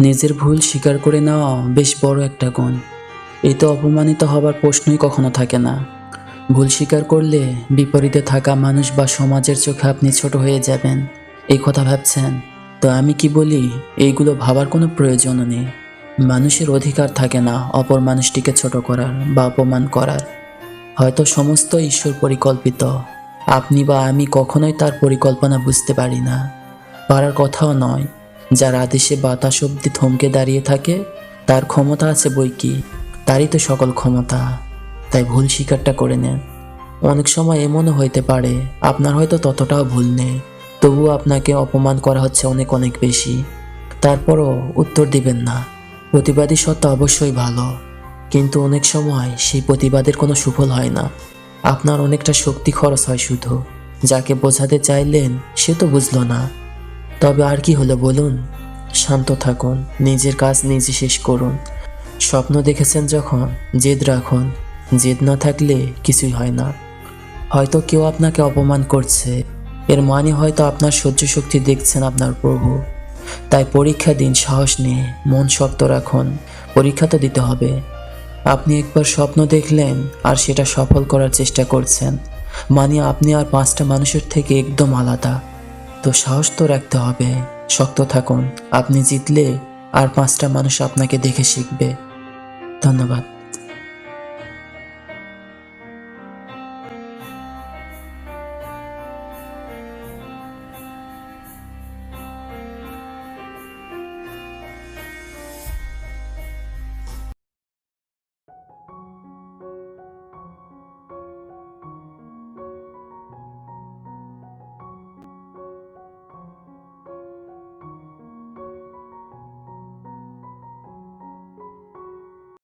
নিজের ভুল স্বীকার করে নেওয়া বেশ বড় একটা গুণ। এতে অপমানিত হবার প্রশ্নই কখনো থাকে না। ভুল স্বীকার করলে বিপরীতে থাকা মানুষ বা সমাজের চোখে আপনি ছোট হয়ে যাবেন। এই কথা ভাবছেন। তো আমি কি বলি, এইগুলো ভাবার কোনো প্রয়োজনও নেই। মানুষের অধিকার থাকে না অপর মানুষটিকে ছোট করার বা অপমান করার। হয়তো সমস্ত ঈশ্বর পরিকল্পিত। আপনি বা আমি কখনোই তার পরিকল্পনা বুঝতে পারি না। পারার কথাও নয়। যার আদেশে বাতাস অব্দি থমকে দাঁড়িয়ে থাকে, তার ক্ষমতা আছে বই কি? তারই তো সকল ক্ষমতা। তাই ভুল স্বীকারটা করে নেন। অনেক সময় এমনও হইতে পারে, আপনার হয়তো ততটাও ভুল নেই। তবুও আপনাকে অপমান করা হচ্ছে অনেক অনেক বেশি। তারপরও উত্তর দিবেন না। প্রতিবাদী সত্তা অবশ্যই ভালো। কিন্তু অনেক সময় সেই প্রতিবাদের কোনো সুফল হয় না। আপনার অনেকটা শক্তি খরচ হয় শুধু। যাকে বোঝাতে চাইলেন, সে তো বুঝলো না। তবে আর কি হলো বলুন? শান্ত থাকুন, নিজের কাজ নিজে শেষ করুন। স্বপ্ন দেখেছেন যখন, জেদ রাখুন। জেদ না থাকলে কিছুই হয় না। হয়তো কেউ আপনাকে অপমান করছে। এর মানে হয়তো আপনার সহ্য শক্তি দেখছেন আপনার প্রভু। তাই পরীক্ষা দিন, সাহস নিয়ে, মন শক্ত রাখুন। পরীক্ষা তো দিতে হবে। আপনি একবার স্বপ্ন দেখলেন, আর সেটা সফল করার চেষ্টা করছেন। মানে আপনি আর পাঁচটা মানুষের থেকে একদম আলাদা। তো সাহস তো রাখতে হবে। শক্ত থাকুন। আপনি জিতলে আর পাঁচটা মানুষ আপনাকে দেখে শিখবে। ধন্যবাদ।